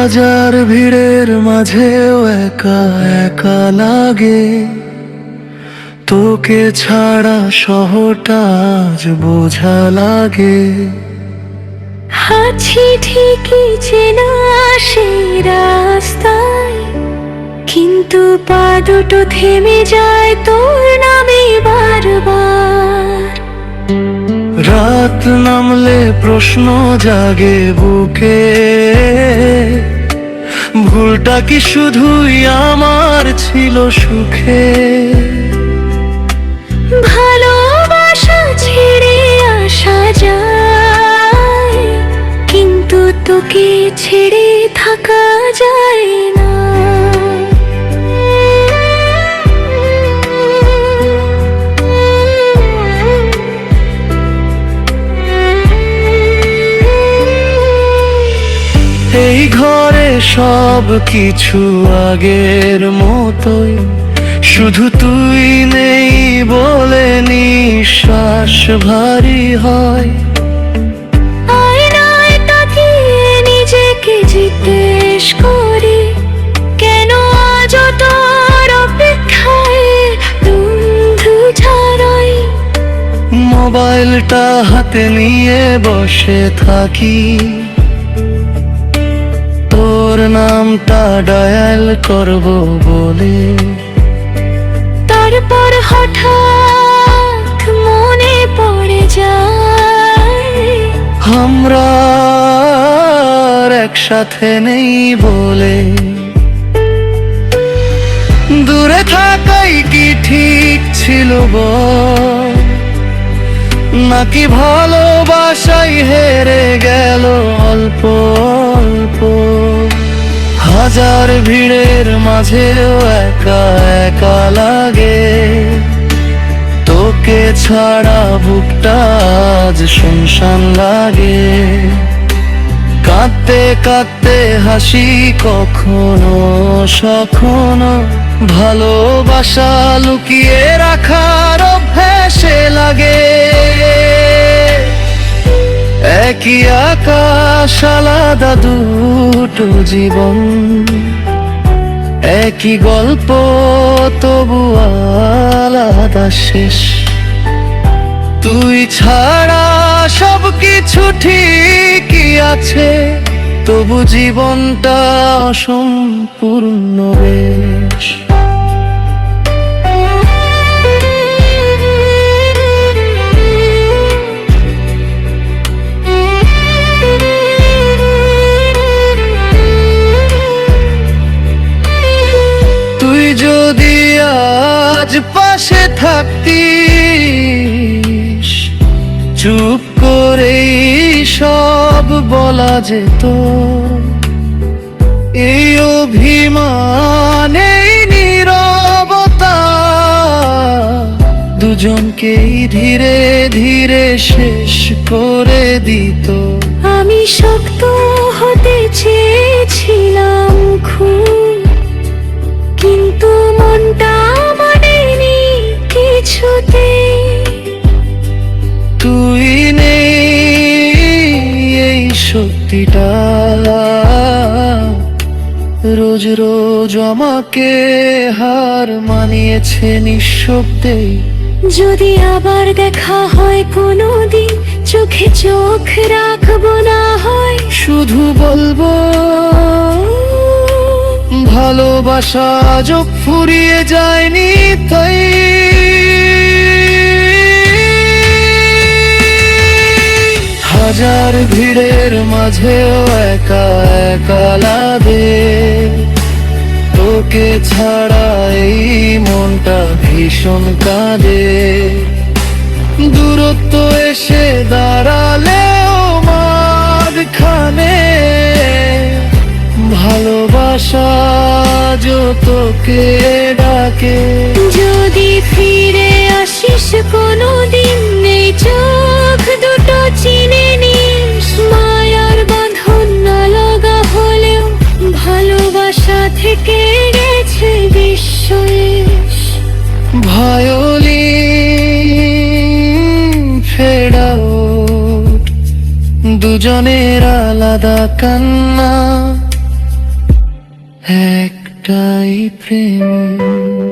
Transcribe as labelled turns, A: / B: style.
A: হাজার ভিড়ের মাঝেও একা একা লাগে। তোকে ছাড়া শহরটা আজ বোঝা লাগে।
B: আছি ঠিকই চেনা সেই রাস্তায়, কিন্তু পা দুটো থেমে যায় তোর নামে বারবার।
A: রাত নামলে প্রশ্ন জাগে বুকে। ভুলটা কি শুধুই আমার ছিল সুখে?
B: ভালোবাসা ছেড়ে আসা যায়, কিন্তু তোকে ছেড়ে
A: এই ঘরে সব কিছু আগের মতোই। শুধু তুই নেই বলে নিঃশ্বাস ভারী হয়।
B: নিজেকে জিজ্ঞেস করি কেন আজ তোর অপেক্ষায় বন্ধু ছাড়াই?
A: মোবাইলটা হাতে নিয়ে বসে থাকি। নামটা ডায়াল করব বলে।
B: তারপর হঠাৎ মনে পড়ে যায়।
A: আমরা একসাথে নেই বলে। দূরে থাকাই কি ঠিক ছিল বল? নাকি ভালোবাসাই হেরে গেল অল্প অল্প? হাজার ভিড়ের মাঝেও একা একা লাগে। তোকে ছাড়া বুকটা আজ শুনশান লাগে। কাঁদতে কাঁদতে হাসি কখনো সখনো, ভালোবাসা লুকিয়ে রাখার অভ্যাসে লাগে। একই আকাশ আলাদা দুটো জীবন। একই গল্প, তবু আলাদা শেষ। তুই ছাড়া সব কিছু ঠিকই আছে, তবু জীবনটা অসম্পূর্ণ বেশ। আজ পাশে থাকতিস। চুপ করে সব বলা যেত। এই অভিমান এই নীরবতা। দুজনকেই ধীরে ধীরে শেষ করে দিত।
B: আমি শক্ত হতে চেয়েছিলাম খুব কিন্তু
A: রোজ রোজ আমাকে হার মানিয়েছে নিঃশব্দেই
B: যদি আবার দেখা হয় কোনো দিন চোখে চোখ রাখব না হয়।
A: শুধু বলব ভালোবাসা যোগ ফুরিয়ে যায়নি তাই। হাজার ভিড়ের মাঝেও একা একা লাগে তোকে ছাড়া এই মনটা ভীষণ কাঁদে। দূরত্ব এসে দাঁড়ালেও মাঝখানে ভালোবাসা তোকে ডাকে।
B: যদি ফিরে আসিস কোনো দিন নেই চোখ দুটো চিনে নিস। মায়ার বাঁধন না লাগা হলেও ভালোবাসা থেকে
A: দুজনের আলাদা কান্না একটাই প্রেম।